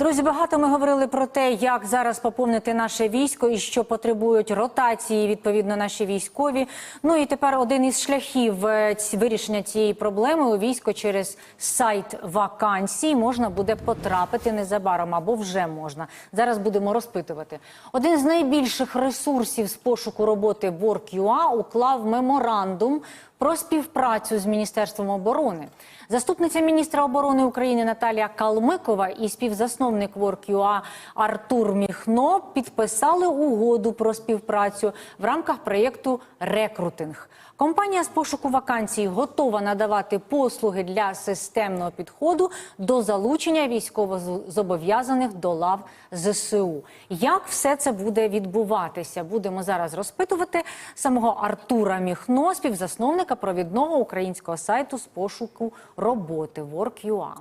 Друзі, багато ми говорили про те, як зараз поповнити наше військо і що потребують ротації відповідно наші військові. Ну і тепер один із шляхів е, вирішення цієї проблеми у військо через сайт вакансій можна буде потрапити незабаром або вже можна. Зараз будемо розпитувати. Один з найбільших ресурсів з пошуку роботи Work.ua уклав меморандум про співпрацю з Міністерством оборони. Заступниця міністра оборони України Наталія Калмикова і співзасновник Work.ua Артур Міхно підписали угоду про співпрацю в рамках проєкту Рекрутинг. Компанія з пошуку вакансій готова надавати послуги для системного підходу до залучення військовозобов'язаних до лав ЗСУ. Як все це буде відбуватися? Будемо зараз розпитувати самого Артура Міхно, співзасновника провідного українського сайту з пошуку роботи Work.ua.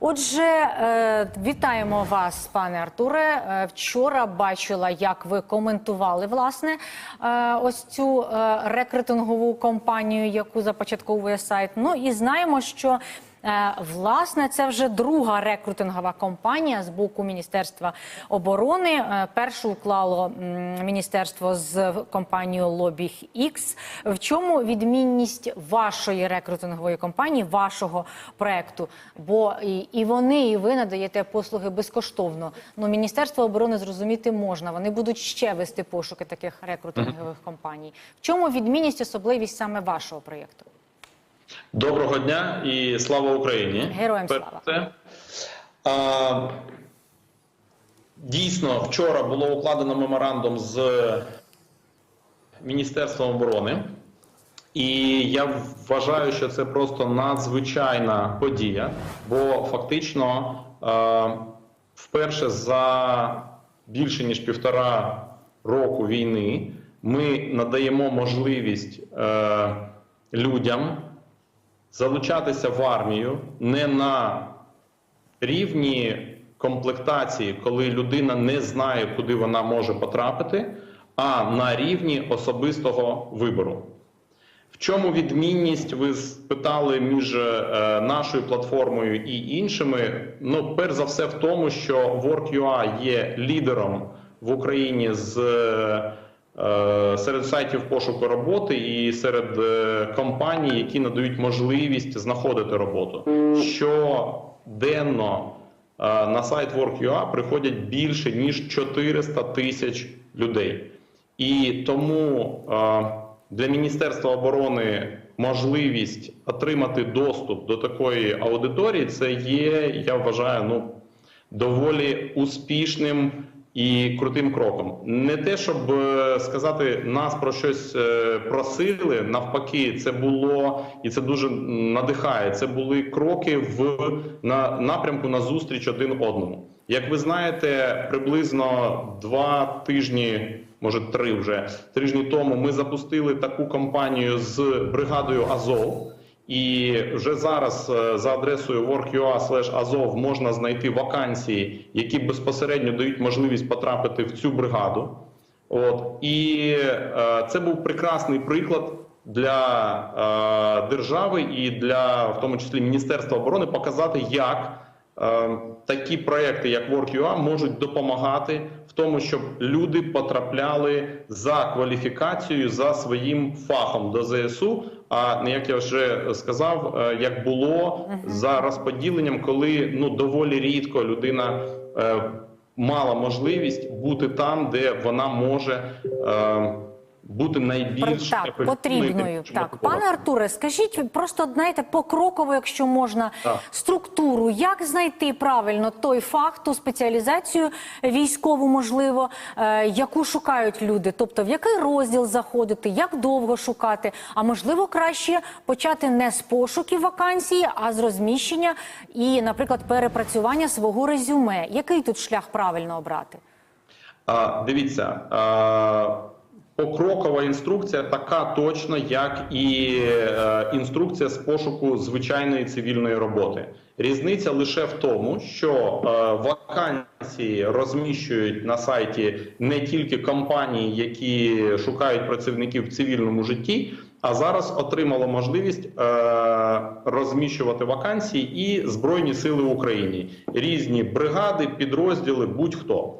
Отже, е, вітаємо вас, пане Артуре. Е, Вчора бачила, як ви коментували власне е, ось цю рекрутингову компанію, яку започатковує сайт. Ну і знаємо, що Власне, це вже друга рекрутингова компанія з боку Міністерства оборони. Е, Першу уклало міністерство з компанією Lobby X. В чому відмінність вашої рекрутингової компанії, вашого проекту? Бо і вони, і ви надаєте послуги безкоштовно. Ну, Міністерство оборони зрозуміти можна. Вони будуть ще вести пошуки таких рекрутингових компаній. В чому відмінність, особливість саме вашого проєкту? Доброго дня і слава Україні! Героям слава. а, Дійсно, вчора було укладено меморандум з Міністерством оборони, і я вважаю, що це просто надзвичайна подія, бо фактично е, вперше за більше ніж півтора року війни ми надаємо можливість е, людям залучатися в армію не на рівні комплектації, коли людина не знає, куди вона може потрапити, а на рівні особистого вибору. В чому відмінність ви спитали між е, нашою платформою і іншими? Ну, перш за все, в тому, що Work.ua є лідером в Україні з е, серед сайтів пошуку роботи і серед е, компаній, які надають можливість знаходити роботу. Щоденно е, на сайт Work.ua приходять більше ніж 400 тисяч людей. І тому е, для Міністерства оборони можливість отримати доступ до такої аудиторії це є, я вважаю, ну доволі успішним і крутим кроком. Не те, щоб е, сказати, нас про щось е, просили. Навпаки, це було і це дуже надихає. Це були кроки в на напрямку на зустріч один одному. Як ви знаєте, приблизно два тижні, може три вже тижні тому, ми запустили таку кампанію з бригадою Азов. І вже зараз е, за адресою work.ua Азов можна знайти вакансії, які безпосередньо дають можливість потрапити в цю бригаду. От і е, це був прекрасний приклад для е, держави і для в тому числі Міністерства оборони показати, як е, такі проекти, як Work.ua, можуть допомагати в тому, щоб люди потрапляли за кваліфікацією за своїм фахом до ЗСУ. А не як я вже сказав, е, як було за розподіленням, коли ну доволі рідко людина е, мала можливість бути там, де вона може е, бути найбільш так, потрібною. Так, пане Артуре, скажіть просто знаєте, покроково, якщо можна, Так. структуру, як знайти правильно той фах, ту спеціалізацію військову, можливо, е, яку шукають люди, тобто в який розділ заходити, як довго шукати, а можливо краще почати не з пошуків вакансій, а з розміщення і, наприклад, перепрацювання свого резюме. Який тут шлях правильно обрати? А, дивіться, а, покрокова інструкція така точно, як і е, інструкція з пошуку звичайної цивільної роботи. Різниця лише в тому, що е, вакансії розміщують на сайті не тільки компанії, які шукають працівників в цивільному житті, а зараз отримало можливість е, розміщувати вакансії і Збройні Сили України, різні бригади, підрозділи, будь-хто.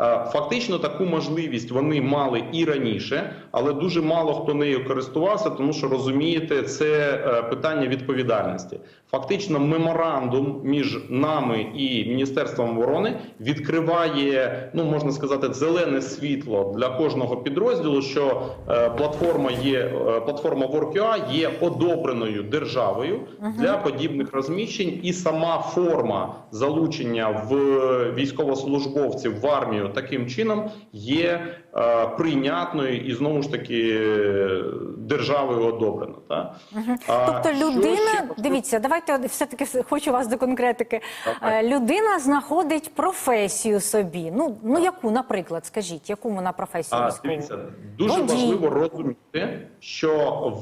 Е, Фактично таку можливість вони мали і раніше, але дуже мало хто нею користувався, тому що розумієте, це е, питання відповідальності. Фактично, меморандум між нами і Міністерством оборони відкриває, ну можна сказати, зелене світло для кожного підрозділу, що е, платформа є платформа WorkUA є одобреною державою для подібних розміщень, і сама форма залучення в військовослужбовців в армію таким чином є е, прийнятною і знову ж таки державою одобрена. Та? А Тобто що ще дивіться, давайте все-таки хочу вас до конкретики. Давай. Е, Людина знаходить професію собі. Ну, ну яку, наприклад, скажіть, яку вона професію А, дивіться, дуже Водій. важливо розуміти, що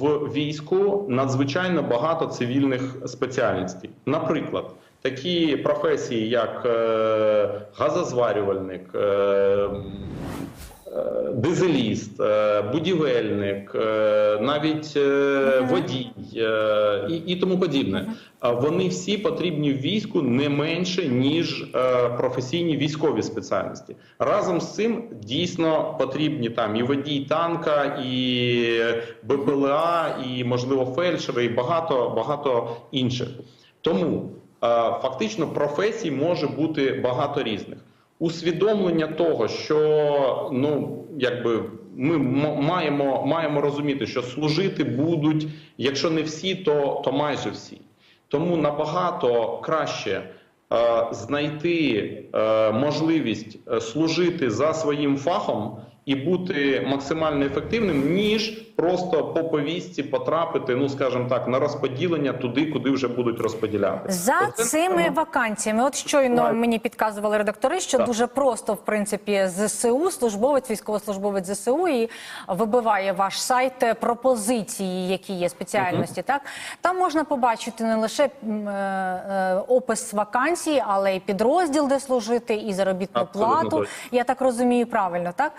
в війську надзвичайно багато цивільних спеціальностей. Наприклад, такі професії, як е, газозварювальник, е, е, дизеліст, будівельник, навіть водій і, тому подібне. Вони всі потрібні в війську не менше ніж професійні військові спеціальності. Разом з цим дійсно потрібні там і водій танка, і БПЛА, і можливо фельдшери, і багато багато інших. Тому фактично професій може бути багато різних. Усвідомлення того, що ну якби ми маємо, маємо розуміти, що служити будуть, якщо не всі, то, то майже всі. Тому набагато краще е, знайти е, можливість е, служити за своїм фахом і бути максимально ефективним, ніж просто по повістці потрапити, ну скажімо так, на розподілення туди, куди вже будуть розподіляти. За Оце цими саме- вакансіями, от щойно Так. мені підказували редактори, що Так. дуже просто, в принципі, ЗСУ, службовець, військовослужбовець ЗСУ, і вибиває ваш сайт е, пропозиції, які є спеціальності. Так там можна побачити не лише е, е, опис вакансій, але й підрозділ, де служити, і заробітну Абсолютно плату. точно. Я так розумію правильно, так?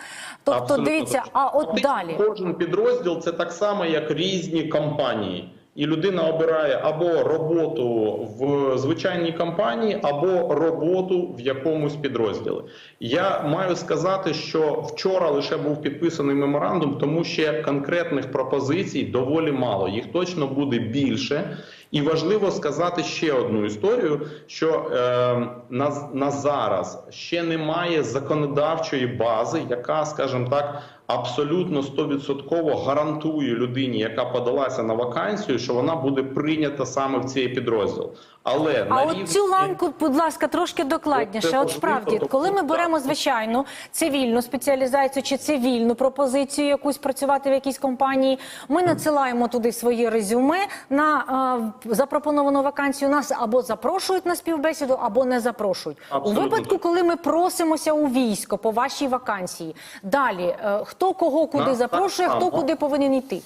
Тобто, Абсолютно дивіться, точно. а от Фактично, далі. Кожен підрозділ це так само, як різні компанії. І людина обирає або роботу в звичайній компанії, або роботу в якомусь підрозділі. Я маю сказати, що вчора лише був підписаний меморандум, тому ще конкретних пропозицій доволі мало. Їх точно буде більше. І важливо сказати ще одну історію: що е, на, на зараз ще немає законодавчої бази, яка, скажімо так, абсолютно 100% гарантує людині, яка подалася на вакансію, що вона буде прийнята саме в цей підрозділ. Але А на от рівні- цю ланку, будь ласка, трошки докладніше. От От справді, коли ми беремо звичайну цивільну спеціалізацію чи цивільну пропозицію якусь працювати в якійсь компанії, ми надсилаємо туди свої резюме на е, запропоновану вакансію. Нас або запрошують на співбесіду, або не запрошують. Абсолютно У випадку, коли ми просимося у військо по вашій вакансії, далі е, хто кого куди так запрошує, хто куди повинен йти.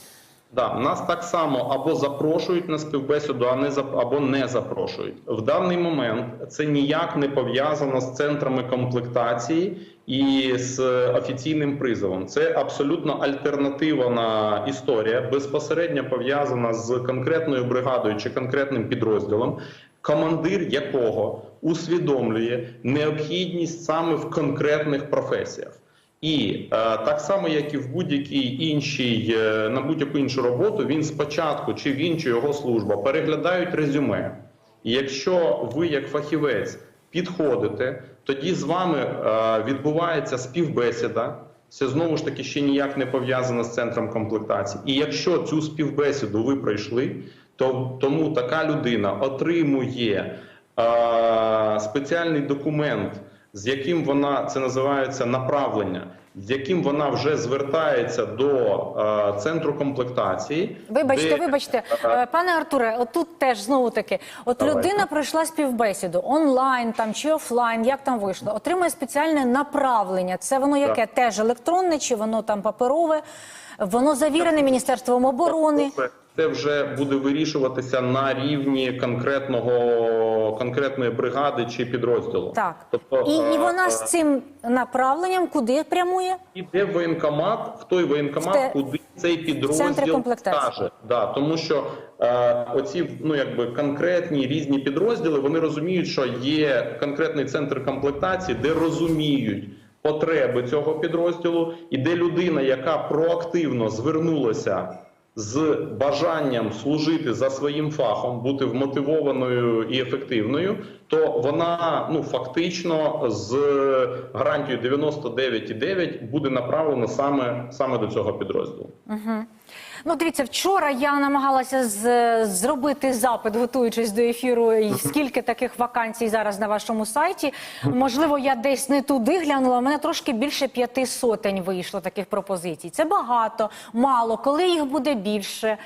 Да, нас так само або запрошують на співбесіду, а не або не запрошують. В даний момент це ніяк не пов'язано з центрами комплектації і з офіційним призовом. Це абсолютно альтернативна історія, безпосередньо пов'язана з конкретною бригадою чи конкретним підрозділом. Командир якого усвідомлює необхідність саме в конкретних професіях. І е, так само, як і в будь-якій іншій е, на будь-яку іншу роботу, він спочатку чи він, чи його служба переглядають резюме. І якщо ви, як фахівець, підходите, тоді з вами е, відбувається співбесіда. Це знову ж таки ще ніяк не пов'язано з центром комплектації. І якщо цю співбесіду ви пройшли, то тому така людина отримує е, спеціальний документ з яким вона це називається направлення, з яким вона вже звертається до е, центру комплектації. Вибачте, де- вибачте, Е, пане Артуре, от тут теж знову таки, от Давайте. людина пройшла співбесіду онлайн там чи офлайн, як там вийшло, отримує спеціальне направлення. Це воно яке теж електронне, чи воно там паперове? Воно завірене Міністерством оборони. Це це вже буде вирішуватися на рівні конкретного конкретної бригади чи підрозділу. Так. Тобто І, і вона е, з цим направленням куди прямує? Іде воєнкомат, в той воєнкомат, В те- куди цей підрозділ скаже. Да, тому що е, оці ну якби конкретні різні підрозділи вони розуміють, що є конкретний центр комплектації, де розуміють потреби цього підрозділу, і де людина, яка проактивно звернулася. З бажанням служити за своїм фахом, бути вмотивованою і ефективною, то вона ну фактично з гарантією 99,9 буде направлена саме саме до цього підрозділу. Ну, дивіться, вчора я намагалася з, зробити запит, готуючись до ефіру. і Скільки таких вакансій зараз на вашому сайті? Можливо, я десь не туди глянула. У мене трошки більше п'яти сотень вийшло таких пропозицій. Це багато, мало. Коли їх буде більше?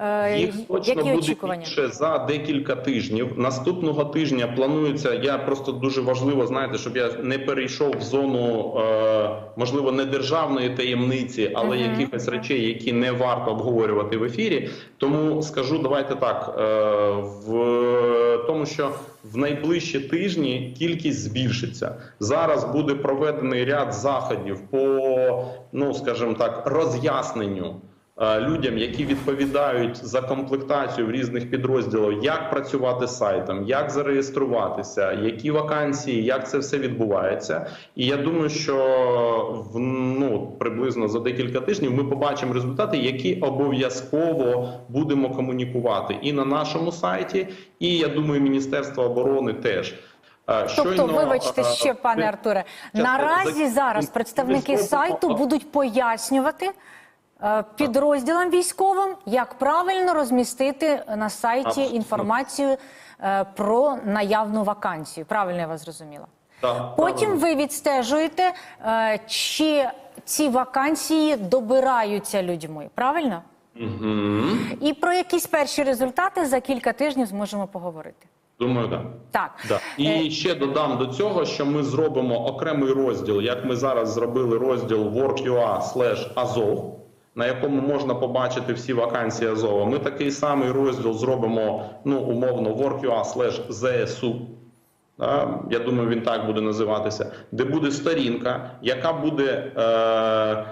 Е, Їх точно які буде очікування? більше за декілька тижнів. Наступного тижня планується. Я просто дуже важливо знаєте, щоб я не перейшов в зону е, можливо не державної таємниці, але якихось речей, які не варто обговорювати в ефірі. Тому скажу, давайте так е, в тому, що в найближчі тижні кількість збільшиться. Зараз буде проведений ряд заходів по ну скажімо так роз'ясненню людям, які відповідають за комплектацію в різних підрозділах, як працювати з сайтом, як зареєструватися, які вакансії, як це все відбувається. І я думаю, що в ну приблизно за декілька тижнів ми побачимо результати, які обов'язково будемо комунікувати і на нашому сайті, і я думаю, Міністерство оборони теж. Е, Тобто, вибачте е, ще, пане Артуре, наразі зараз представники сайту будуть пояснювати е, підрозділам військовим, як правильно розмістити на сайті інформацію е, про наявну вакансію. Правильно я вас зрозуміла? Так, Потім правильно. ви відстежуєте, е, чи ці вакансії добираються людьми. Правильно? Мгм. І про якісь перші результати за кілька тижнів зможемо поговорити. Думаю, так. Так. Да. Е, І ще додам до цього, що ми зробимо окремий розділ, як ми зараз зробили розділ work.ua slash Azov, на якому можна побачити всі вакансії Азова. Ми такий самий розділ зробимо, ну, умовно, work.ua slash ZSU. Да, я думаю, він так буде називатися, де буде сторінка, яка буде е,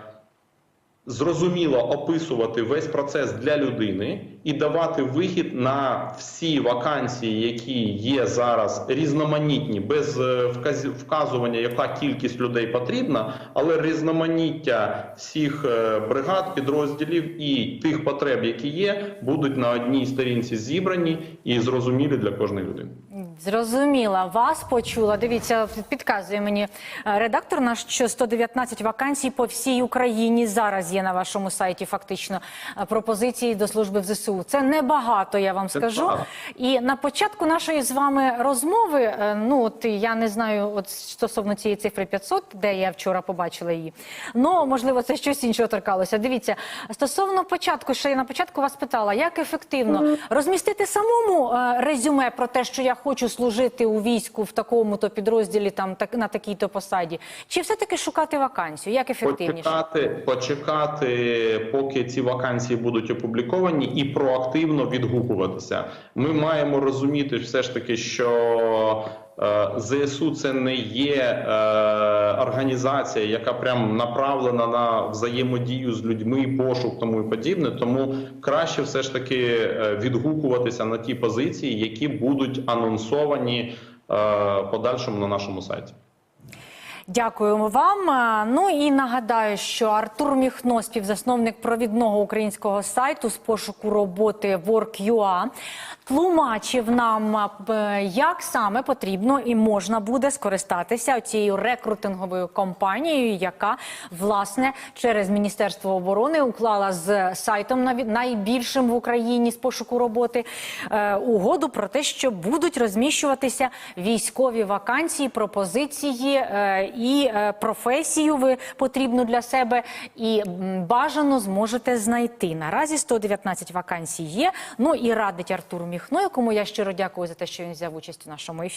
зрозуміло описувати весь процес для людини і давати вихід на всі вакансії, які є зараз різноманітні, без е, вказування, яка кількість людей потрібна, але різноманіття всіх е, бригад, підрозділів і тих потреб, які є, будуть на одній сторінці зібрані і зрозумілі для кожної людини. Зрозуміла, вас почула. Дивіться, підказує мені е, редактор наш, що 119 вакансій по всій Україні зараз є на вашому сайті. Фактично пропозиції до служби в ЗСУ. Це небагато, я вам Це скажу. так. І на початку нашої з вами розмови, е, ну от я не знаю, от стосовно цієї цифри 500, де я вчора побачила її. Ну можливо, це щось іншого торкалося. Дивіться, стосовно початку, ще я на початку вас питала, як ефективно розмістити самому е, резюме про те, що я хочу служити у війську в такому то підрозділі, там так на такій то посаді, чи все таки шукати вакансію? Як ефективніше? Почекати, почекати, поки ці вакансії будуть опубліковані, і проактивно відгукуватися. Ми маємо розуміти все ж таки, що е, ЗСУ це не є е, організація, яка прям направлена на взаємодію з людьми, пошук тому і подібне. Тому краще все ж таки е, відгукуватися на ті позиції, які будуть анонсовані подальшому на нашому сайті. Дякуємо вам. Ну і нагадаю, що Артур Міхно, співзасновник провідного українського сайту з пошуку роботи Work.ua, тлумачив нам, як саме потрібно і можна буде скористатися цією рекрутинговою компанією, яка власне через Міністерство оборони уклала з сайтом найбільшим в Україні з пошуку роботи е, угоду про те, що будуть розміщуватися військові вакансії, пропозиції е, і е, професію ви потрібну для себе і бажано зможете знайти. Наразі 119 вакансій є. Ну і радить Артуру Міхно, якому я щиро дякую за те, що він взяв участь у нашому ефірі.